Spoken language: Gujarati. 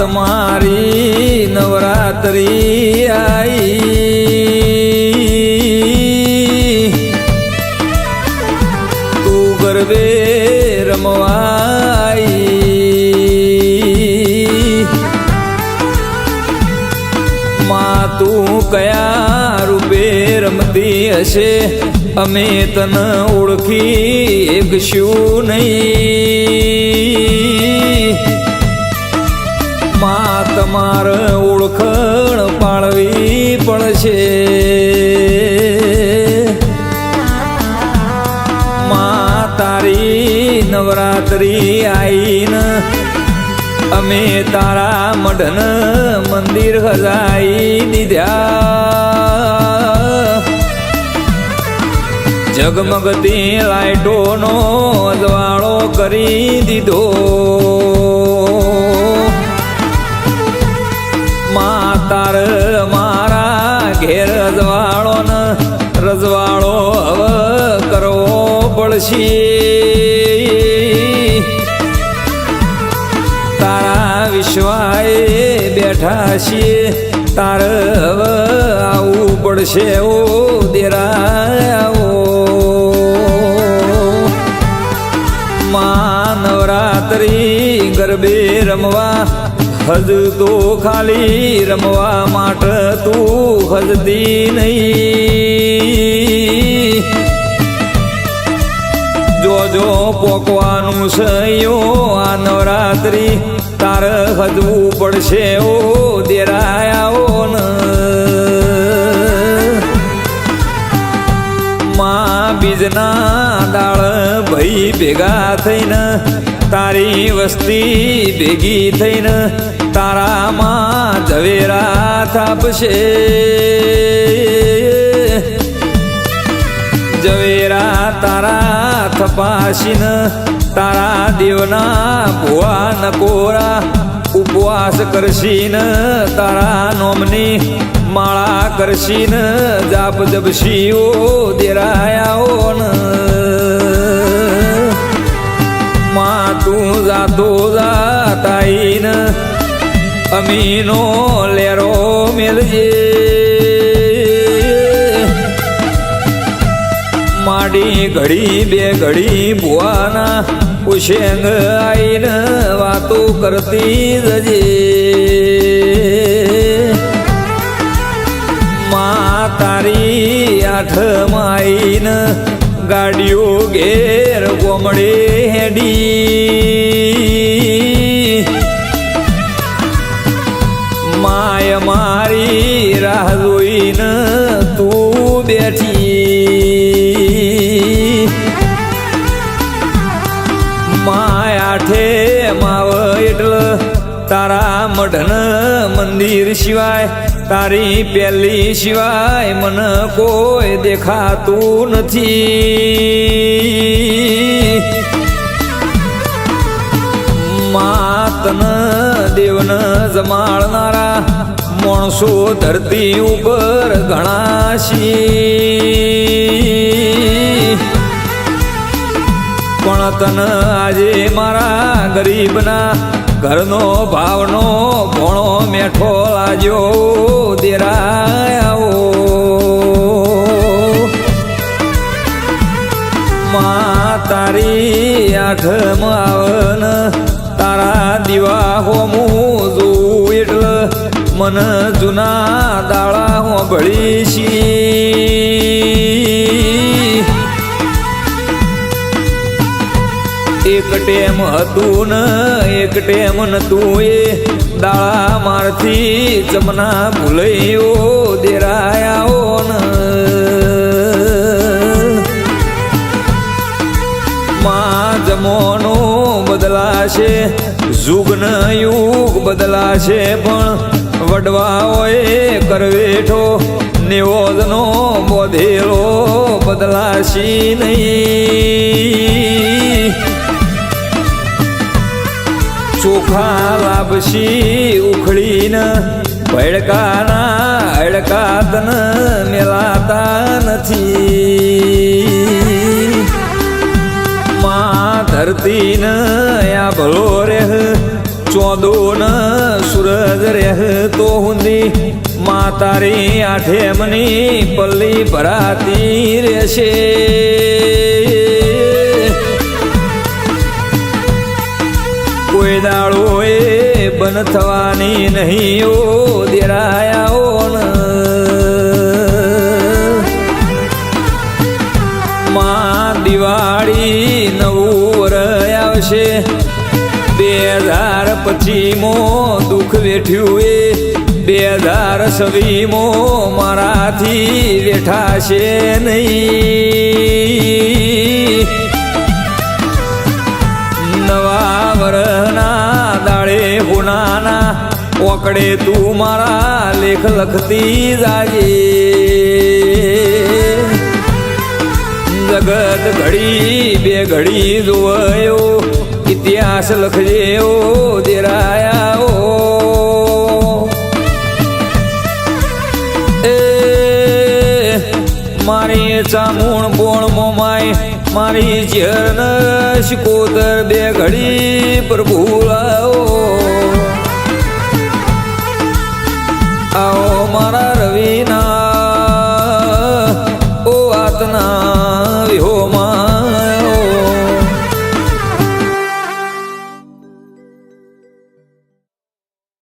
તમારી નવરાત્રી આઈ. તું ગરબે રમવાઈ. માં તું કયા રૂપે રમતી હશે? અમે તને ઓળખી એક શું નહીં. માં તમારે ઓળખણ પાળવી પડશે. માં તારી નવરાત્રી આઈને, અમે તારા મઢન મંદિર હજાઈ દીધા જગમગતી લાઈટોનો અજવાળો કરી દીધો. પડશે. તારા વિશ્વાએ બેઠા છીએ. તાર હવે આવું પડશે ઓ દેરા આવો માં નવરાત્રી ગરબે રમવા હજ તો ખાલી રમવા માટે તું હજતી નહીં. જોજો પોકવાનું સયો આ નવરાત્રી તાર હજવું પડશે ઓ, દેરાયાઓ ન. માં બીજના દાળ ભઈ ભેગા થઈને, તારી વસ્તી ભેગી થઈને, તારામાં ઝવેરા થાપશે. ઝવેરા તારા થપાશીન, તારા દેવના ભુવા નકોરા ઉપવાસ કરશીન, તારા નોમની માળા કરશીન, જાપ જપશીઓ દેરાયાઓ માં તું જાતો જાતાઈન, અમીનો લેરો મેલજે. માડી ઘડી, બે ઘડી ભુવાના. કુશેંગ આઈને વાતો કરતી જજે મા તારી આઠ આઈને ગાડીઓ ઘેર ગોમડે હેડી. માય મારી રાહ જોઈને તું બેઠી તારા મઢન મંદિર સિવાય, તારી પેલી સિવાય મને કોઈ દેખાતું નથી. માતન દેવન જમાડનારા માણસો ધરતી ઉપર ઘણા છીએ પણ તન આજે મારા ગરીબના ઘરનો ભાવનો ભણો મેઠો લાજો દેરાયો. મા તારી આઠ આવન, તારા દીવા હોમું જોઉં મન જૂના દાળા હોંભળી છી એક ટેમ હતું ને, એક ટેમ નતું એ. દાળા મારથી જમના ભૂલૈયો દેરાયાઓ ન. માં જમોનો બદલાશે, જુગન યુગ બદલાશે પણ વડવાઓએ કરવેઠો, નિવોદનો બોધેલો બદલાશી નહીં. ચોખા લાભશી ઉખડીન, ભડકાના અડકાતન મેલાતા નથી. માં ધરતીન યા ભલો રે ચોદો ન રહેતો હુંદી. મા તારી આઠે મની પલ્લી ભરાતી રહેશે. દાડો એ બન થવાની નહીં ઓ દેરાયા માં દિવાળી નવું વર આવશે. બે હજાર પચીમો દુઃખ વેઠ્યું એ. બે હજાર સવીમો મારાથી વેઠાશે નહીં. ઓકડે તું મારા લેખ લખતી જાજે જગત ઘડી બે ઘડી જોયો ઇતિહાસ લખજે ઓ દેરાયા ઓ એ મારી ચામુણ બોણ મોમાય મારી ચેરન શિકોતર બે ઘડી પ્રભુ આવો આવો મારા